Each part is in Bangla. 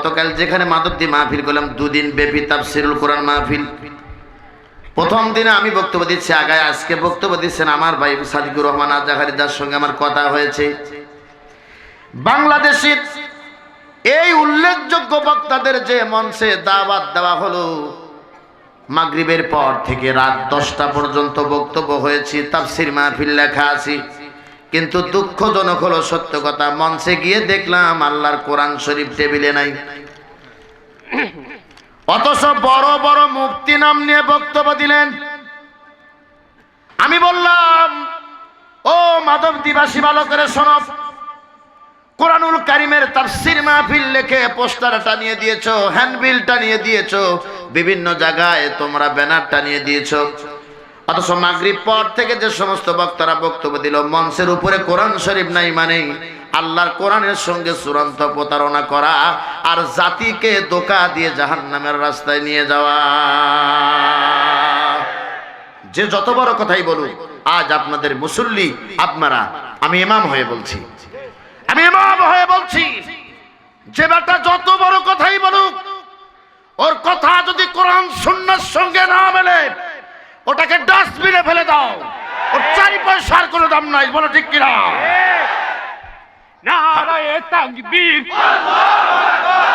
গতকাল যেখানে মাদকদি মাহফিল করলাম, দুদিন ব্যাপী তাফসিরুল কোরআন মাহফিল। প্রথম দিনে আমি বক্তব্য দিচ্ছি, আগায় আজকে বক্তব্য দিচ্ছেন আমার ভাই সাদিকুর রহমান আজাহারিদার সঙ্গে আমার কথা হয়েছে। বাংলাদেশের এই উল্লেখযোগ্য বক্তাদের যে মঞ্চে দাওয়াত দেওয়া হলো, মাগরিবের পর থেকে রাত দশটা পর্যন্ত বক্তব্য হয়েছে, তাফসির মাহফিল লেখা আছে। কিন্তু দুঃখজনক হলো সত্য কথা। মঞ্চে গিয়ে দেখলাম আল্লাহর কোরআন শরীফ টেবিলে নাই। অথচ বড় বড় মুক্তি নাম নিয়ে বক্তব্য দিলেন। আমি বললাম, ও মাধব দিবাসী বালকের সনব, কোরআনুল কারিমের তাফসির মাহফিল লেখে পোস্টার টানিয়ে দিয়েছ হ্যান্ডবিল টানিয়ে দিয়েছ, বিভিন্ন জায়গায় তোমরা ব্যানার টানিয়ে দিয়েছ। অথচ মাগরিব পর থেকে যে সমস্ত বক্তারা বক্তব্য দিল, মঞ্চের উপরে কোরআন শরীফ নাই মানে আল্লাহর কোরআনের সঙ্গে চূড়ান্ত প্রতারণা করা আর জাতিকে দোকা দিয়ে জাহান্নামের রাস্তায় নিয়ে যাওয়া। যে যত বড় কথাই বলুক, আজ আপনাদের মুসল্লি, আপনারা, আমি ইমাম হয়ে বলছি। আমি ইমাম হয়ে বলছি, যে বেটা যত বড় কথাই বলুক, ওর কথা যদি কোরআন, সুন্নার সঙ্গে ওটাকে ডাস্টবিনে ফেলে দাও। ওর চারি পয়সার কোনো দাম নাই, বলো ঠিক কিনা? নারায়ে তাকবীর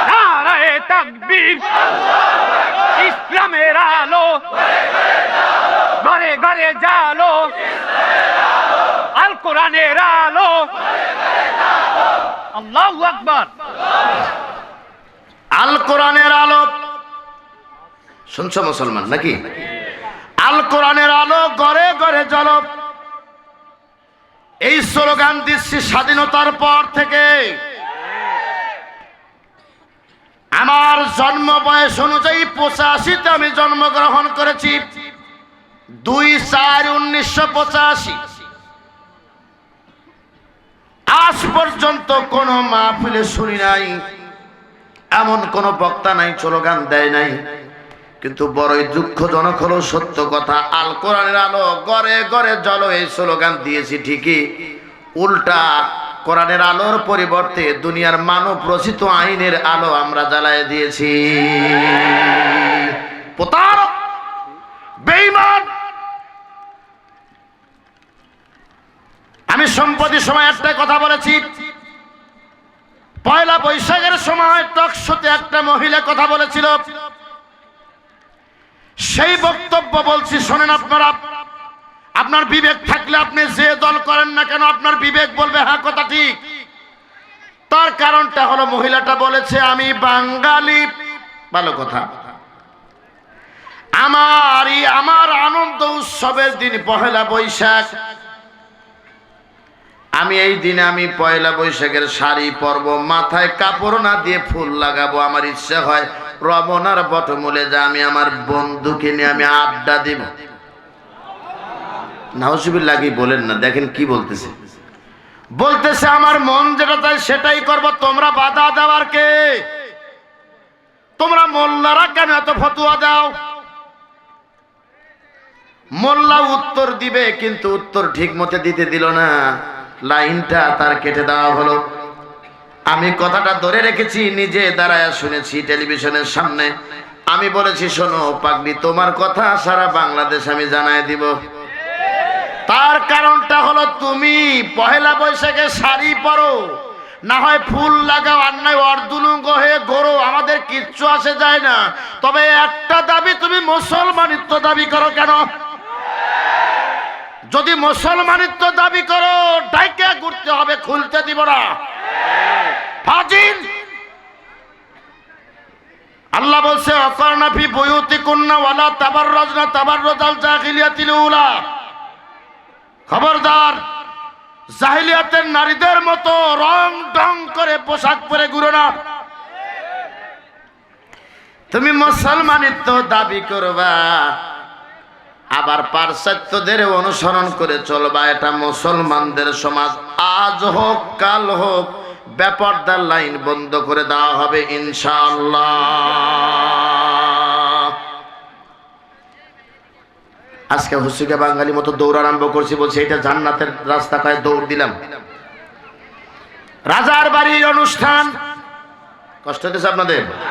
নারায়ে তাকবীর, ইসলামের আলো, ঘরে ঘরে জালো, আল কোরআনের আলো। আল্লাহু আকবার। আল কোরআনের আলো। শুনছো মুসলমান নাকি? আল কোরআনের আলো গড়ে গড়ে জল এই স্লোগান দিচ্ছি স্বাধীনতার পর থেকে। আমার জন্ম বয়স অনুযায়ী পঁচাশিতে আমি জন্মগ্রহণ করেছি। দুই চার উনিশশো পঁচাশি। আজ পর্যন্ত কোন মাহফিলে শুনি নাই। এমন কোন বক্তা নাই, স্লোগান দেয় নাই। কিন্তু বড়ই দুঃখজনক হলো সত্য কথা। আল কোরআনের আলো গড়ে গড়ে জল এই স্লোগান দিয়েছি ঠিকই। উল্টা কোরআনের আলোর পরিবর্তে দুনিয়ার মানব রচিত আইনের আলো আমরা জ্বালায় দিয়েছি। আমি সম্প্রতি সময় একটা কথা বলেছি। পয়লা বৈশাখের সময় টকশোতে একটা মহিলা কথা বলেছিল। সেই বক্তব্য বলছি, শোনেন আপনারা। আপনার বিবেক থাকলে আপনি যে দল করেন না কেন, আপনার বিবেক বলবে হ্যাঁ কথা ঠিক। তার কারণটা হলো, মহিলাটা বলেছে, আমি বাঙালি। ভালো কথা। আমার আমার আনন্দ উৎসবের দিন, পহেলা বৈশাখ। আমি এই দিনে, আমি পয়লা বৈশাখের শাড়ি পরব, মাথায় কাপড় না দিয়ে ফুল লাগাবো, আমার ইচ্ছা হয় রমনার বটমূলে যা আমি আমার বন্ধুকে নিয়ে আমি আড্ডা দিব। বলেন না? দেখেন কি বলতেছে। বলতেছে, আমার মন যেটা সেটাই করব। তোমরা বাধা দেওয়ার কে? তোমরা মোল্লারা কেন এত ফতুয়া দাও? মোল্লা উত্তর দিবে, কিন্তু উত্তর ঠিক মতো দিতে দিল না। লাইনটা তার কেটে দেওয়া হলো। আমি কথাটা ধরে রেখেছি, নিজে দাঁড়ায় শুনেছি টেলিভিশনের সামনে। আমি বলেছি, শোনো পাগলি, তোমার কথা সারা বাংলাদেশ আমি জানাই দিব। তার কারণটা হলো তুমি পহেলা বৈশাখে শাড়ি পরো। না হয় ফুল লাগাও, আর নয় অর্ধুলুঙ্গ হয়ে গড়ো। আমাদের কিচ্ছু আসে যায় না। তবে একটা দাবি, তুমি মুসলমানিত্ব দাবি করো কেন? যদি মুসলমানিত্ব দাবি করো, ডাইকে ঘুরতে হবে, খুলতে দিব না। ফাজিল। আল্লাহ বলছে অকর্ণাফি বয়ুতি কন্যা ওয়ালা তাবার রজনা তাবার রজাল জাহিলিয়াতিল উলা। খবরদার, জাহিলিয়াতের নারীদের মতো রং ডং করে পোশাক পরে ঘুরো না। তুমি মুসলমানিত্ব দাবি করবা, আবার পাশ্চাত্যদের অনুসরণ করে চলবা। এটা মুসলমানদের সমাজ। আজ হোক, কাল হোক ব্যাপারদার লাইন বন্ধ করে দেওয়া হবে, ইনশাআল্লাহ। আজকে হুসুকে বাঙালি মতো দৌড় আরম্ভ করছি, বলছি এটা জান্নাতের রাস্তা পায় দৌড় দিলাম। রাজার বাড়ির অনুষ্ঠান। কষ্ট হতেছে আপনাদের?